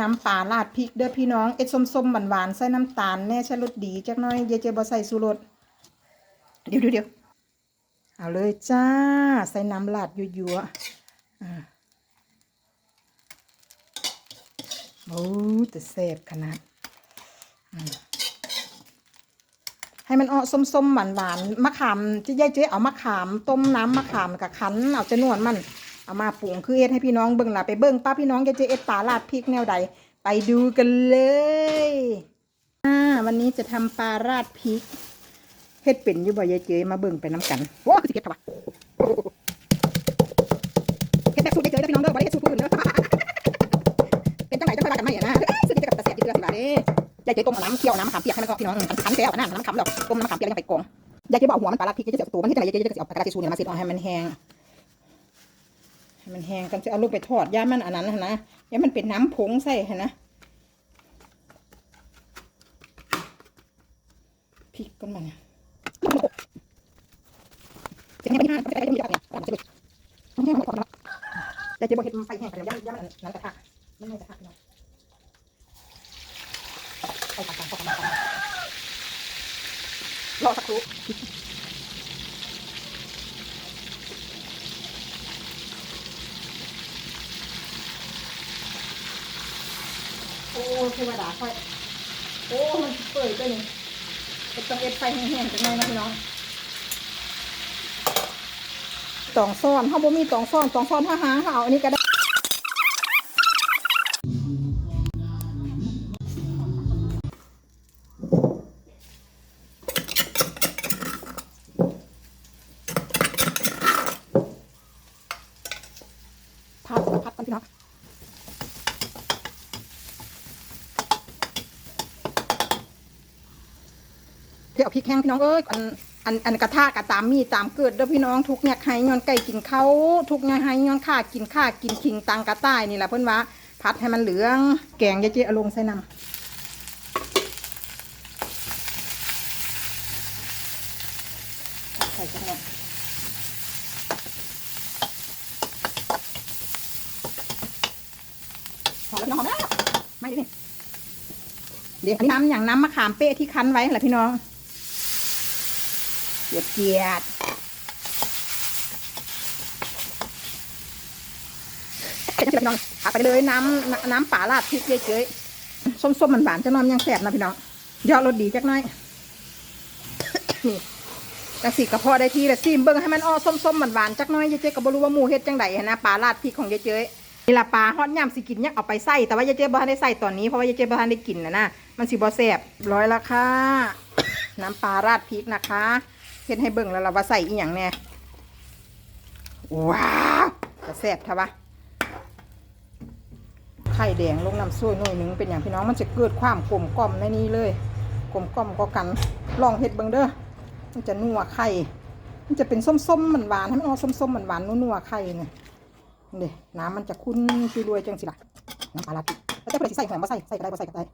น้ำปลาราดพริกเด้อพี่น้องเอ็ดส้มๆหวานๆใส่น้ำตาลแน่ใช่รสดีจักหน้อยเยายเจบ่ใส่สูรสเดี๋ยวเดี๋ยวเดี๋ยวเอาเลยจ้า ใส่น้ำราดยั่วๆอ่าโอ้แต่แซ่บขนาดให้มันออกส้มๆหวานๆมะขามที่ยายเจ๊เอามะขาม ต้มน้ำมะขามกับคั้นเอาจะนวดมัน เอามาปรุงคือเอ็ดให้พี่น้องเบิ่งละไปเบิ่งป้าพี่น้องจะจะเอ็ดปลาลาดพริกแนวใด ไปดูกันเลยอ่าวันนี้จะทำปลาราดพริกเฮ็ดเป็นอยู่บ่ยายเจมาเบิ่งไปน้ำกันโอ้สิเฮ็ดทวะเฮ็ดแบบสูตรยายเจเด้อพี่น้องเด้อบ่ได้เฮ็ดสูตรผู้อื่นเด้อเป็นจังไหนจังไดว่ากันไม่อะนะสิเฮ็ดกับกระแสจิตเดือดสิบาทเด้ยายเจต้มน้ำเคี่ยวน้ำขามเปียกให้มันก็พี่น้องขันแซ่บนะน้ำขามดอกต้มน้ำขามเปียกแล้วยังไปกองยายเจบอกหัวมันปลาราดพริกยายเจเสียตัวมันเฮ็ดจังไดยายเจจะเอาปลากกาทิชชูเนี่ยมาเสียบเอาให้มันแห้ง ให้มันแห้งกันจะเอาลูกไปทอดย่ามันอันนั้นหั่นนะย่ามันเป็นน้ำผงใส่หั่นนะพริกก้นมันจะให้ไปห้าจะให้ไปมีอะไรเนี่ยตามจะไปต้องให้มันก่อนนะแต่จะบอกเห็ดมันไฟแห้งไปแล้วย่าย่ามันนั้นกระทะมันไม่กระทะเนาะไปตักๆเข้ากันรอสักครู่ โอ้เทวดาค่อย โอ้ มันเปิดตัวนี้เอ็ดต้องเอ็ดไฟแห้งๆจังเลยนะพี่น้องตองซ่อนเขาบ่มีตองซ่อนตองซ่อนถ้าหางเขาเอาอันนี้ก็ได้พัดพัดกันพี่น้อง เดี๋ยวพริกแห้งพี่น้องเอ้ยอันอันอันกระทะกระตามมีตามเกิดเด้อพี่น้องทุกเนี่ยไห้ย้อนไก่กินเขาทุกเนี่ยไห้ย้อนข้ากินข้ากินคิงตังกระต่ายนี่แหละเพื่อนว่าพัดให้มันเหลือง แกงยายเจ๊อลงใส่น้ำใส่จังหวะหอมแล้วพี่น้องหอมแล้วไม่ดิเดี๋ยวอันนี้น้ำอย่างน้ำมะขามเป๊ะที่คั้นไว้แหละพี่น้อง เจียดเจียดเป็นจังซี่ล่ะพี่น้องผักไปเลยน้ำน้ำป่าราดพริกเยอะๆส้มๆมันหวานๆจะนอมยังแสบนะพี่น้องยอดรสดีจักน่อยนี่จังสีกระเพาะได้ทีละซีมเบิ่งให้มันอ้อส้มๆมันหวานๆจักน่อยยายเจ๊ก็บ่รู้ว่าหมูเฮ็ดจังใดนะปลาราดพริกของยายเจ๊นี่ละปลาฮอดย่ำสิกินเนี่ยเอาไปใส่แต่ว่ายายเจ๊บ่ทันได้ใส่ตอนนี้เพราะว่ายายเจ๊บ่ทันได้กินนะนะมันสิบ่แซ่บร้อยละค่ะน้ำปลาราดพริกนะคะ เฮ็ดให้เบิ่งแล้วเราว่าใส่อีหยังแน่ว้าวจะแซ่บทวะไข่แดงลงน้ำซุยหน่อยหนึงเป็นอย่างพี่น้องมันจะเกิดความกลมกล่อมในนี้เลยกลมกล่อมก็กันลองเฮ็ดเบิ่งเด้อมันจะนัวไข่มันจะเป็นส้มๆมันหวานให้มันออกส้มๆมันหวานนัวๆไข่เนี่ยนี่น้ำมันจะคุ้นคือรวยจังสิล่ะน้ำปลาราดพริกแล้วแต่เพื่อนสิใส่หอมมาใส่ใส่ก็ได้บ่ใส่ก็ได้